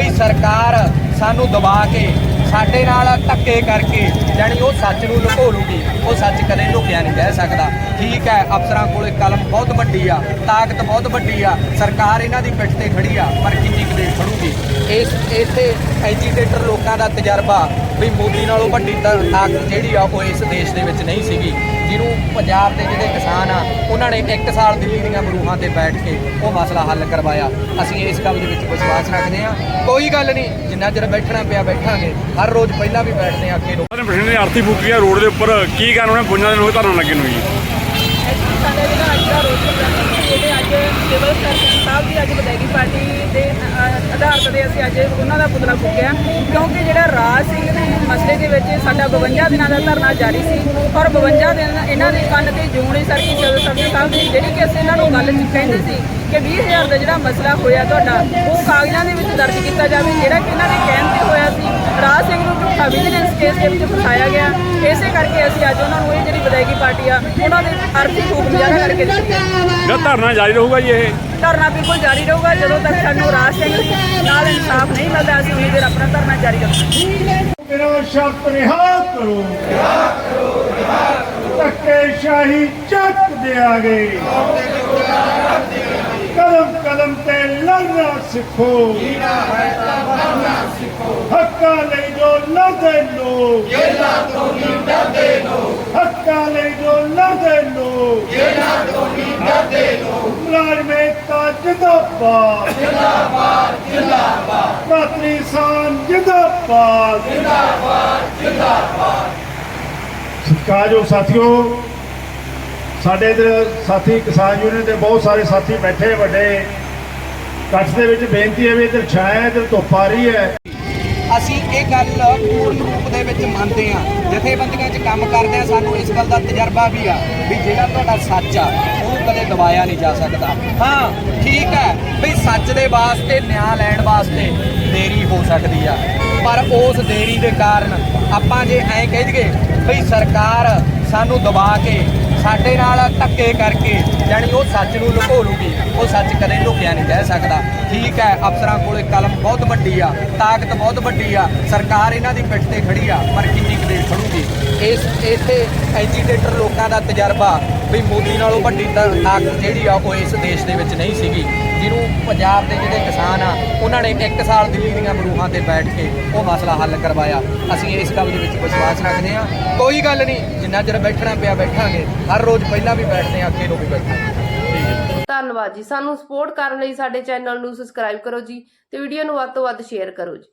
ਵੀ ਸਰਕਾਰ ਸਾਨੂੰ ਦਬਾ ਕੇ ਸਾਡੇ ਨਾਲ ਧੱਕੇ ਕਰਕੇ ਜਾਣੀ ਉਹ ਸੱਚ ਨੂੰ ਲੁਕੋ ਲੂਗੀ ਉਹ ਸੱਚ ਕਦੇ ਲੁਕਿਆ ਨਹੀਂ ਰਹਿ ਸਕਦਾ। ਠੀਕ ਹੈ, ਅਫਸਰਾਂ ਕੋਲੇ ਕਲਮ ਬਹੁਤ ਵੱਡੀ ਆ, ਤਾਕਤ ਬਹੁਤ ਵੱਡੀ ਆ, ਸਰਕਾਰ ਇਹਨਾਂ ਦੀ ਪਿੱਠ ਤੇ ਖੜੀ ਆ, ਪਰ ਕਿੰਨੀ ਕੁ ਦੇਰ ਖੜੂਗੀ? ਇਸ, ਇੱਥੇ ਐਜੀਟੇਟਰ ਲੋਕਾਂ ਦਾ ਤਜਰਬਾ ਵੀ ਮੋਦੀ ਨਾਲੋਂ ਵੱਡੀ ਤਾਕਤ ਜਿਹੜੀ ਆ ਉਹ ਇਸ ਦੇਸ਼ ਦੇ ਵਿੱਚ ਨਹੀਂ ਸੀਗੀ। ਜਿਹਨੂੰ ਪੰਜਾਬ ਦੇ ਜਿਹੜੇ ਕਿਸਾਨ ਆ ਉਹਨਾਂ ਨੇ ਇੱਕ ਸਾਲ ਦਿੱਲੀ ਦੀਆਂ ਬਰੂਹਾਂ ਤੇ ਬੈਠ ਕੇ ਉਹ ਮਸਲਾ ਹੱਲ ਕਰਵਾਇਆ। ਅਸੀਂ ਇਸ ਗੱਲ ਦੇ ਵਿੱਚ ਵਿਸ਼ਵਾਸ ਰੱਖਦੇ ਹਾਂ। ਕੋਈ ਗੱਲ ਨਹੀਂ ਜਿੰਨਾ ਚਿਰ ਬੈਠਣਾ ਪਿਆ ਬੈਠਾਂਗੇ। ਹਰ ਰੋਜ਼ ਪਹਿਲਾਂ ਵੀ ਬੈਠਦੇ ਹਾਂ ਅੱਗੇ ਨੂੰ ਦੀ ਆਰਤੀ ਫੂਕੀ ਆ ਰੋਡ ਦੇ ਉੱਪਰ ਕੀ ਕਾਰਨ ਉਹਨੇ ਪੁੰਜਾਂ ਦੇ ਲੋਕ ਧਰਨ ਲੱਗੇ ਨੂੰ ਜੀ ਐਕਚੁਅਲੀ ਸਾਡਾ ਜਿਹੜਾ ਅੱਜ ਦਾ ਰੋਡ ਪ੍ਰੋਗਰਾਮ ਸੀ ਇਹਦੇ ਅੱਜ ਸਿਵਲ ਸਰਜਨ ਸਾਹਿਬ ਦੀ ਅੱਜ ਵਿਦਾਇਗੀ ਪਾਰਟੀ ਦੇ ਅ- ਆਧਾਰ ਤੇ ਅਸੀਂ ਅੱਜ ਉਹਨਾਂ ਦਾ ਪੁਤਲਾ ਫੂਕਿਆ। ਕਿਉਂਕਿ ਜਿਹੜਾ ਰਾਜ ਸਿੰਘ ਦੇ ਮਸਲੇ ਦੇ ਵਿੱਚ ਸਾਡਾ 52 ਦਿਨਾਂ ਦਾ ਧਰਨਾ ਜਾਰੀ ਸੀ। ਔਰ 52 ਦਿਨ ਇਹਨਾਂ ਦੇ ਕੰਨ ਤੇ ਜੂੰ ਨਹੀਂ ਸਰਕੀ ਸਿਵਲ ਸਰਜਨ ਸਾਹਿਬ ਦੀ ਜਿਹੜੀ ਕਿ ਅਸੀਂ ਇਹਨਾਂ ਨੂੰ ਗੱਲ ਚ ਕਹਿੰਦੇ ਸੀ ਕਿ 20000 ਦਾ ਜਿਹੜਾ ਮਸਲਾ ਹੋਇਆ ਤੁਹਾਡਾ ਉਹ ਕਾਗਜ਼ਾਂ ਦੇ ਵਿੱਚ ਦਰਜ ਕੀਤਾ ਜਾਵੇ। ਜਿਹੜਾ ਕਿ ਇਹਨਾਂ ਦੇ ਕਹਿਣ ਤੇ ਹੋਇਆ ਸੀ ਰਾਜ ਸਿੰਘ ਨੂੰ ਝੂਠਾ ਵਿਜੀਲੈਂਸ ਕੇਸ ਦੇ ਵਿੱਚ ਫਸਾਇਆ ਗਿਆ। ਇਸੇ ਕਰਕੇ ਅਸੀਂ ਅੱਜ ਉਹਨਾਂ ਨੂੰ ਇਹ ਜਿਹੜੀ ਵਿਦਾਇਗੀ ਪਾਰਟੀ ਆ ਉਹਨਾਂ ਦੇ ਅਰਥੀ ਫੂਕ ਮੁਜ਼ਾਹਰਾ ਕਰਕੇ ਦਿੱਤੀ। ਜਦ ਧਰਨਾ ਜਾਰੀ ਰਹੂਗਾ ਜੀ ਇਹ? ਧਰਨਾ ਬਿਲਕੁਲ ਜਾਰੀ ਰਹੂਗਾ ਜਦੋਂ ਤੱਕ ਸਾਨੂੰ ਰਾਜ ਸਿੰਘ ਨਾਲ ਇਨਸਾਫ ਨਹੀਂ ਮਿਲਦਾ ਅਸੀਂ ਉਨੀ ਦੇਰ ਆਪਣਾ ਧਰਨਾ ਜਾਰੀ ਰੱਖਾਂਗੇ। ਮੇਰਾ ਸ਼ਰਤ ਰਿਹਾ ਕਰੋ। ਧੱਕੇ ਸ਼ਾਹੀ ਚੱਕ ਦਿਆਂਗੇ। ਕਦਮ ਕਦਮ ਤੇ ਲੜਨਾ ਸਿੱਖੋ। ਹੱਕਾਂ ਲਈ ਜੋ ਲੜਦੇ ਲੋਕ। ਹੱਕਾਂ ਲਈ ਜੋ ਲੜਦੇ ਲੋਕ। ਰਾਜਮੇਤਾ ਜਿੰਦਾਬਾਦ। ਜਿੰਦਾਬਾਦ ਜਿੰਦਾਬਾਦ। ਪ੍ਰਾਤਰੀ ਸਾਨ ਜਿੰਦਾਬਾਦ ਸਤਿਕਾਰਯੋਗ ਸਾਥੀਓ, ਸਾਡੇ ਇਧਰ ਸਾਥੀ ਕਿਸਾਨ ਯੂਨੀਅਨ ਦੇ ਬਹੁਤ ਸਾਰੇ ਸਾਥੀ ਬੈਠੇ ਵੱਡੇ। ਕੱਠ ਦੇ ਵਿੱਚ ਬੇਨਤੀ ਹੈ ਵੀ ਇਧਰ ਛਾਇਆ, ਇਧਰ ਧੁੱਪ ਆ ਰਹੀ ਹੈ। ਅਸੀਂ ਇਹ ਗੱਲ ਪੂਰਨ ਰੂਪ ਦੇ ਵਿੱਚ ਮੰਨਦੇ ਹਾਂ। ਜਥੇਬੰਦੀਆਂ 'ਚ ਕੰਮ ਕਰਦੇ ਆ ਸਾਨੂੰ ਇਸ ਗੱਲ ਦਾ ਤਜਰਬਾ ਵੀ ਆ ਵੀ ਜਿਹੜਾ ਤੁਹਾਡਾ ਸੱਚ ਆ ਉਹਨੂੰ ਕਦੇ ਦਬਾਇਆ ਨਹੀਂ ਜਾ ਸਕਦਾ। ਹਾਂ, ਠੀਕ ਹੈ ਵੀ ਸੱਚ ਦੇ ਵਾਸਤੇ, ਨਿਆਂ ਲੈਣ ਵਾਸਤੇ ਦੇਰੀ ਹੋ ਸਕਦੀ ਆ। ਪਰ ਉਸ ਦੇਰੀ ਦੇ ਕਾਰਨ ਆਪਾਂ ਜੇ ਐਂ ਕਹਿ ਦਈਏ ਵੀ ਸਰਕਾਰ ਸਾਨੂੰ ਦਬਾ ਕੇ ਸਾਡੇ ਨਾਲ ਧੱਕੇ ਕਰਕੇ ਜਾਣੀ ਉਹ ਸੱਚ ਨੂੰ ਲੁਕੋ ਲੂਗੀ ਉਹ ਸੱਚ ਕਦੇ ਲੁਕਿਆ ਨਹੀਂ ਰਹਿ ਸਕਦਾ। ਠੀਕ ਹੈ, ਅਫਸਰਾਂ ਕੋਲੇ ਕਲਮ ਬਹੁਤ ਵੱਡੀ ਆ, ਤਾਕਤ ਬਹੁਤ ਵੱਡੀ ਆ, ਸਰਕਾਰ ਇਹਨਾਂ ਦੀ ਪਿੱਠ ਤੇ ਖੜੀ ਆ, ਪਰ ਕੀ ਦੇਰ ਇਸ, ਇੱਥੇ ਐਜੀਟੇਟਰ ਲੋਕਾਂ ਦਾ ਤਜਰਬਾ ਵੀ ਮੋਦੀ ਨਾਲੋਂ ਵੱਡੀ ਤਾਕਤ ਜਿਹੜੀ ਆ ਉਹ ਇਸ ਦੇਸ਼ ਦੇ ਵਿੱਚ ਨਹੀਂ ਸੀਗੀ। ਜਿਹਨੂੰ ਪੰਜਾਬ ਦੇ ਜਿਹੜੇ ਕਿਸਾਨ ਆ, ਉਹਨਾਂ ਨੇ ਇੱਕ ਸਾਲ ਦਿੱਲੀ ਦੀਆਂ ਬਰੂਹਾਂ ਤੇ ਬੈਠ ਕੇ ਉਹ ਮਸਲਾ ਹੱਲ ਕਰਵਾਇਆ। ਅਸੀਂ ਇਸ ਗੱਲ ਦੇ ਵਿੱਚ ਵਿਸ਼ਵਾਸ ਰੱਖਦੇ ਹਾਂ। ਕੋਈ ਗੱਲ ਨਹੀਂ, ਜਿੰਨਾ ਚਿਰ ਬੈਠਣਾ ਪਿਆ ਬੈਠਾਂਗੇ। ਹਰ ਰੋਜ਼ ਪਹਿਲਾਂ ਵੀ ਬੈਠਦੇ ਹਾਂ, ਅੱਗੇ ਨੂੰ ਵੀ ਬੈਠਾਂਗੇ ਧੰਨਵਾਦ ਜੀ। ਸਾਨੂੰ ਸਪੋਰਟ ਕਰਨ ਲਈ ਸਾਡੇ ਚੈਨਲ ਨੂੰ ਸਬਸਕ੍ਰਾਈਬ ਕਰੋ ਜੀ ਤੇ ਵੀਡੀਓ ਨੂੰ ਵੱਧ ਤੋਂ ਵੱਧ ਸ਼ੇਅਰ ਕਰੋ ਜੀ।